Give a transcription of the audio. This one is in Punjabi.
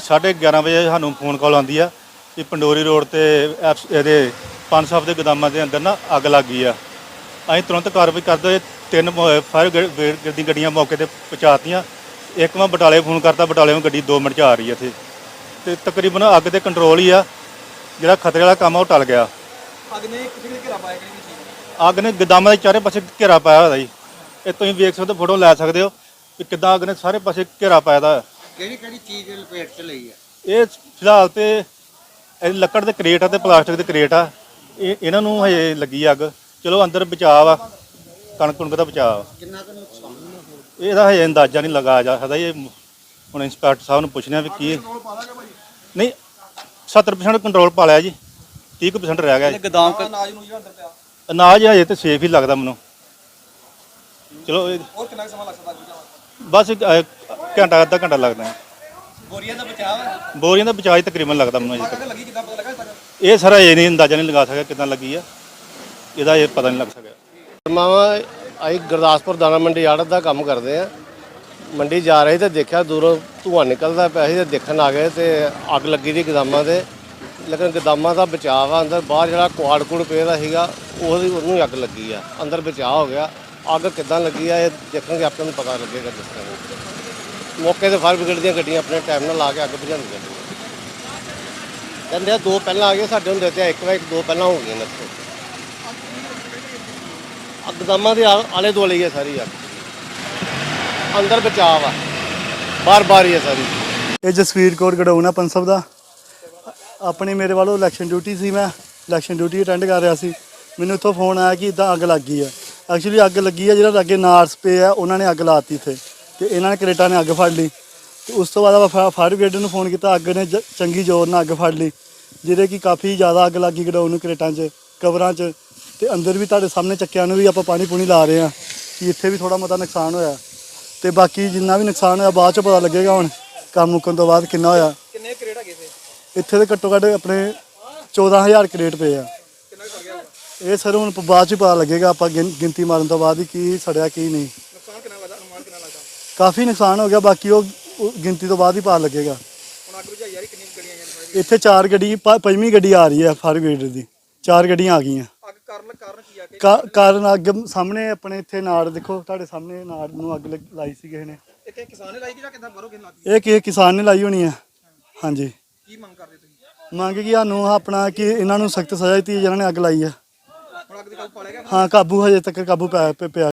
11:30 ਵਜੇ ਸਾਨੂੰ ਫੋਨ ਕਾਲ ਆਉਂਦੀ ਆ ਕਿ ਪੰਡੋਰੀ ਰੋਡ ਤੇ ਐਪਸ- ਇਹਦੇ ਪੰਜ ਸਾਹਿਬ ਦੇ ਗੋਦਾਮਾਂ ਦੇ ਅੰਦਰ ਨਾ ਅੱਗ ਲੱਗ ਗਈ ਆ। ਅਸੀਂ ਤੁਰੰਤ ਕਾਰਵਾਈ ਕਰਦੇ ਹੋਏ ਤਿੰਨ ਫਾਇਰ ਬ੍ਰਿਗੇਡ ਦੀ ਗੱਡੀਆਂ ਮੌਕੇ ਤੇ ਪਹੁੰਚਾਤੀਆਂ। ਇੱਕ ਮੈਂ ਬਟਾਲੇ ਫੋਨ ਕਰਤਾ ਬਟਾਲੇ ਗੱਡੀ 2 ਮਿੰਟ ਚ ਆ ਰਹੀ ਹੈ ਇੱਥੇ। ਤੇ ਤਕਰੀਬਨ ਅੱਗ ਦੇ ਕੰਟਰੋਲ ਹੀ ਆ। ਜਿਹੜਾ ਖਤਰੇ ਵਾਲਾ ਕੰਮ ਆ ਉਹ ਟਲ ਗਿਆ। ਅੱਗ ਨੇ ਕਿਸੇ ਨੇ ਘੇਰਾ ਪਾਇਆ ਕਿਹੜੀ ਚੀਜ਼ ਅੱਗ ਨੇ ਗੋਦਾਮਾਂ ਦੇ ਚਾਰੇ ਪਾਸੇ ਘੇਰਾ ਪਾਇਆ ਹੋਇਆ ਜੀ ਇਹ ਤੁਸੀਂ ਵੇਖ ਸਕਦੇ ਫੋਟੋ ਲੈ ਸਕਦੇ ਹੋ ਕਿ ਕਿੱਦਾਂ ਅੱਗ ਨੇ ਸਾਰੇ ਪਾਸੇ ਘੇਰਾ ਪਾਇਆ ਦਾ। ਕਿਹੜੀ ਕਿਹੜੀ ਚੀਜ਼ ਲਪੇਟ ਚ ਲਈ ਆ? ਇਹ ਫਿਲਹਾਲ ਤੇ ਇਹ ਲੱਕੜ ਦੇ ਕਰੇਟ ਆ ਤੇ ਪਲਾਸਟਿਕ ਦੇ ਕਰੇਟ ਆ। ਇਹ ਇਹਨਾਂ ਨੂੰ ਹਜੇ ਲੱਗੀ ਅੱਗ। ਚਲੋ ਅੰਦਰ ਬਚਾਅ ਆ ਕਣਕ ਕੁਣਕ ਦਾ ਬਚਾਅ ਆ। ਕਿੰਨਾ ਕੁ ਨੁਕਸਾਨ ਇਹਦਾ ਹਜੇ ਅੰਦਾਜ਼ਾ ਨਹੀਂ ਲਗਾਇਆ ਜਾ ਸਕਦਾ। ਇਹ ਹੁਣ ਇੰਸਪੈਕਟਰ ਸਾਹਿਬ ਨੂੰ ਪੁੱਛਣਾ ਵੀ ਕੀ ਨਹੀਂ 70% ਕੰਟਰੋਲ ਪਾ ਲਿਆ ਜੀ। 30% ਰਹਿ ਗਿਆ ਜੀ। ਗਦਾਮ ਅਨਾਜ ਨੂੰ ਜਿਹੜਾ ਅੰਦਰ ਪਿਆ। ਅਨਾਜ ਹਜੇ ਤੇ ਸੇਫ ਹੀ ਲੱਗਦਾ ਮੈਨੂੰ। ਚਲੋ ਇਹ ਹੋਰ ਕਿੰਨਾ ਕੁ ਸਮਾਂ ਲੱਗ ਸਕਦਾ ਜੀ ਬਸ ਘੰਟਾ ਅੱਧਾ ਘੰਟਾ ਲੱਗਦਾ ਹੈ। ਬੋਰੀਆਂ ਦਾ ਬਚਾਅ ਹੈ? ਬੋਰੀਆਂ ਦਾ ਬਚਾਅ ਹੀ ਤਕਰੀਬਨ ਲੱਗਦਾ ਮੈਨੂੰ ਅਜੇ ਅੱਗ ਤੱਕ। ਲੱਗੀ ਕਿੱਦਾਂ ਪਤਾ ਲੱਗਾ ਤੱਕ ਇਹ ਸਾਰਾ ਇਹ ਨਹੀਂ ਅੰਦਾਜ਼ਾ ਨਹੀਂ ਲਗਾ ਸਕਿਆ ਕਿਦਾਂ ਲੱਗੀ ਆ। ਇਹਦਾ ਇਹ ਪਤਾ ਨਹੀਂ ਲੱਗ ਸਕਿਆ। ਮਾਵਾ ਅਸੀਂ ਗੁਰਦਾਸਪੁਰ ਦਾਣਾ ਮੰਡੀ ਆੜਤ ਦਾ ਕੰਮ ਕਰਦੇ ਆ ਮੰਡੀ ਜਾ ਰਹੇ ਤੇ ਦੇਖਿਆ ਦੂਰੋਂ ਧੂੰਆਂ ਨਿਕਲਦਾ ਪਿਆ ਸੀ ਤੇ ਦੇਖਣ ਆ ਗਏ ਤੇ ਅੱਗ ਲੱਗੀ ਦੀ ਗਦਾਮਾਂ ਦੇ ਲੇਕਿਨ ਗਦਾਮਾਂ ਦਾ ਬਚਾਅ ਆ ਅੰਦਰ ਬਾਹਰ ਜਿਹੜਾ ਕੁਆੜ ਕੁੜ ਪਿਆ ਸੀਗਾ ਉਹਦੀ ਉਹਨੂੰ ਹੀ ਅੱਗ ਲੱਗੀ ਆ। ਅੰਦਰ ਬਚਾਅ ਹੋ ਗਿਆ। ਅੱਗ ਕਿੱਦਾਂ ਲੱਗੀ ਆ, ਇਹ ਦੇਖਣਗੇ ਆਪਾਂ ਨੂੰ ਪਤਾ ਲੱਗੇਗਾ ਜਿਸ ਤਰ੍ਹਾਂ ਮੌਕੇ ਤੇ ਫਾਇਰ ਬ੍ਰਿਗੇਡ ਦੀਆਂ ਗੱਡੀਆਂ ਆਪਣੇ ਟਾਈਮ ਨਾਲ ਲਾ ਕੇ ਅੱਗ ਬੁਝਾਉਂਦੀਆਂ ਕਹਿੰਦੇ ਆ, ਦੋ ਪਹਿਲਾਂ ਆ ਗਏ ਸਾਡੇ ਹੁੰਦੇ ਤੇ ਇੱਕ ਵਾਰ ਇੱਕ ਦੋ ਪਹਿਲਾਂ ਹੋ ਗਈਆਂ ਨੇ ਇੱਥੇ। ਅਕਦਮਾਂ ਦੇ ਆਲੇ ਦੁਆਲੇ ਹੀ ਹੈ ਸਾਰੀ ਅੱਗ। ਅੰਦਰ ਬਚਾਅ ਆ। ਬਾਰ ਬਾਰ ਹੀ ਹੈ ਸਾਰੀ। ਇਹ ਜਸਵੀਰ ਕੌਰ ਗੜਾਉਣਾ ਪੰਸਬ ਦਾ। ਆਪਣੀ ਮੇਰੇ ਵੱਲੋਂ ਇਲੈਕਸ਼ਨ ਡਿਊਟੀ ਸੀ ਮੈਂ। ਇਲੈਕਸ਼ਨ ਡਿਊਟੀ ਅਟੈਂਡ ਕਰ ਰਿਹਾ ਸੀ। ਮੈਨੂੰ ਇੱਥੋਂ ਫੋਨ ਆਇਆ ਕਿ ਇਦਾਂ ਅੱਗ ਲੱਗ ਗਈ ਹੈ ਐਕਚੁਅਲੀ ਅੱਗ ਲੱਗੀ ਹੈ ਜਿਹੜਾ ਲਾਗੇ ਨਾਰਸ ਪਏ ਆ ਉਹਨਾਂ ਨੇ ਅੱਗ ਲਾਤੀ ਇੱਥੇ। ਤੇ ਇਹਨਾਂ ਨੇ ਕਰੇਟਾਂ ਨੇ ਅੱਗ ਫੜ ਲਈ। ਤੇ ਉਸ ਤੋਂ ਬਾਅਦ ਆਪਾਂ ਫਾਇਰ ਬ੍ਰਿਗੇਡ ਨੂੰ ਫੋਨ ਕੀਤਾ ਅੱਗ ਨੇ ਜ- ਚੰਗੀ ਜ਼ੋਰ ਨਾਲ ਅੱਗ ਫੜ ਲਈ। ਜਿਹਦੇ ਕਿ ਕਾਫੀ ਜ਼ਿਆਦਾ ਅੱਗ ਲੱਗੀ ਗਡਾਊਨ ਨੂੰ ਕਰੇਟਾਂ 'ਚ ਕਵਰਾਂ 'ਚ। ਤੇ ਅੰਦਰ ਵੀ ਤੁਹਾਡੇ ਸਾਹਮਣੇ ਚੱਕਿਆਂ ਨੂੰ ਵੀ ਆਪਾਂ ਪਾਣੀ ਪੂਣੀ ਲਾ ਰਹੇ ਆ ਕਿ ਇੱਥੇ ਵੀ ਥੋੜਾ ਮਤਾ ਨੁਕਸਾਨ ਹੋਇਆ। ਤੇ ਬਾਕੀ ਜਿੰਨਾ ਵੀ ਨੁਕਸਾਨ ਹੋਇਆ ਬਾਅਦ 'ਚ ਪਤਾ ਲੱਗੇਗਾ ਹੁਣ ਕੰਮ ਮੁੱਕਣ ਤੋਂ ਬਾਅਦ ਕਿੰਨਾ ਹੋਇਆ। ਕਿੰਨੇ ਕਰੇਟ ਹੈਗੇ ਇੱਥੇ? ਦੇ ਘੱਟੋ ਘੱਟ ਆਪਣੇ 14000 ਕਰੇਟ ਪਏ ਆ ਕਿੰਨਾ ਕੁ ਸੜ ਗਿਆ ਹੋਊਗਾ? ਇਹ ਸਰ ਹੁਣ ਬਾਅਦ ਚ ਪਤਾ ਲੱਗੇਗਾ ਆਪਾਂ ਗਿਣ- ਗਿਣਤੀ ਮਾਰਨ ਤੋਂ ਬਾਅਦ ਹੀ ਕੀ ਸੜਿਆ ਕੀ ਨਹੀਂ। ਨੁਕਸਾਨ ਕਿੰਨਾ ਵਧਾ ਅਨੁਮਾਨ ਕਿੰਨਾ ਲੱਗਦਾ? ਕਾਫੀ ਨੁਕਸਾਨ ਹੋ ਗਿਆ ਬਾਕੀ ਉਹ ਉਹ ਗਿਣਤੀ ਤੋਂ ਬਾਅਦ ਹੀ ਪਤਾ ਲੱਗੇਗਾ। ਹੁਣ ਅੱਗ ਬੁਝਾਈ ਯਾਰੀ ਕਿੰਨੀ ਕੁ ਗੱਡੀਆਂ ਆਈਆਂ ਨੇ ਫਾਇਰ ਇੱਥੇ ਚਾਰ ਗੱਡੀ ਪ- ਪੰਜਵੀਂ ਗੱਡੀ ਆ ਰਹੀ ਹੈ ਫਾਇਰ ਬ੍ਰਿਗੇਡ ਦੀ। ਚਾਰ ਗੱਡੀਆਂ ਆ ਗਈਆਂ। ਅੱਗ ਕਾਰਨ ਕਾਰਨ ਕੀ ਆ ਕਿ? ਕਾ- ਕਾਰਨ ਅੱਗ ਸਾਹਮਣੇ ਆਪਣੇ ਇੱਥੇ ਨਾੜ ਦੇਖੋ ਤੁਹਾਡੇ ਸਾਹਮਣੇ ਨਾੜ ਨੂੰ ਅੱਗ ਲਾਈ ਸੀ ਕਿਸੇ ਨੇ। ਇਹ ਕਿ ਕਿਸਾਨ ਨੇ ਲਾਈ ਕਿ ਜਾਂ ਕਿੱਦਾਂ ਬਾਹਰੋਂ ਕਿਨ ਲੱਗੀ ਇਹ ਕਿਸੇ ਕਿਸਾਨ ਨੇ ਲਾਈ ਹੋਣੀ ਆ। ਹਾਂਜੀ। ਕੀ ਮੰਗ ਕਰਦੇ ਤੁਸੀਂ? ਮੰਗ ਕੀ ਸਾਨੂੰ ਆਪਣਾ ਕਿ ਇਹਨਾਂ ਨੂੰ ਸਖਤ ਸਜ਼ਾ ਦਿੱਤੀ ਜਿਹਨਾਂ ਨੇ ਅੱਗ ਲਾਈ ਆ। ਹਾਂ ਕਾਬੂ ਹਜੇ ਤੱਕ ਕਾਬੂ ਪੈ ਪਿਆ